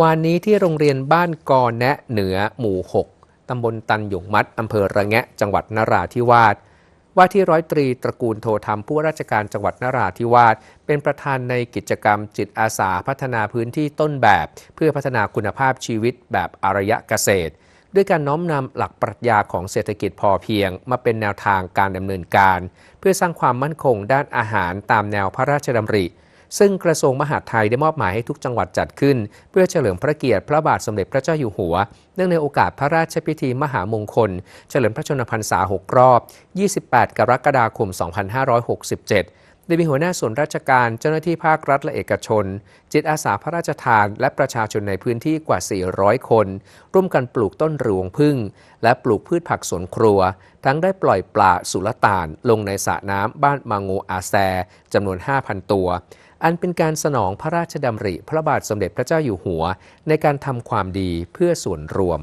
วานนี้ที่โรงเรียนบ้านกอแนะเหนือหมู่ 6 ตำบลตันหยงมัด อำเภอระแงะ จังหวัดนราธิวาส ว่าที่ร้อยตรีตระกูลโทธรรมผู้ราชการจังหวัดนราธิวาส เป็นประธานในกิจกรรมจิตอาสาพัฒนาพื้นที่ต้นแบบ เพื่อพัฒนาคุณภาพชีวิตแบบอารยะเกษตร ด้วยการน้อมนำหลักปรัชญาของเศรษฐกิจพอเพียง มาเป็นแนวทางการดำเนินการ เพื่อสร้างความมั่นคงด้านอาหารตามแนวพระราชดำริ ซึ่งกระทรวงมหาดไทยได้มอบหมายให้ทุกจังหวัดจัดขึ้น เพื่อเฉลิมพระเกียรติพระบาทสมเด็จพระเจ้าอยู่หัว เนื่องในโอกาสพระราชพิธีมหามงคล เฉลิมพระชนมพรรษา 6 รอบ 28 กรกฎาคม 2567 โดยมีหัวหน้าส่วนราชการเจ้าหน้าที่ภาครัฐและเอกชน จิตอาสาพระราชทาน และประชาชนในพื้นที่กว่า 400 คน ร่วมกันปลูกต้นรวงพึ่ง และปลูกพืชผักสวนครัว ทั้งได้ปล่อยปลาสุลต่าน ลงในสระน้ำบ้านมางูอาแซจำนวน 5,000 ตัว อันเป็นการสนองพระราชดำริพระบาทสมเด็จพระเจ้าอยู่หัว ในการทำความดีเพื่อส่วนรวม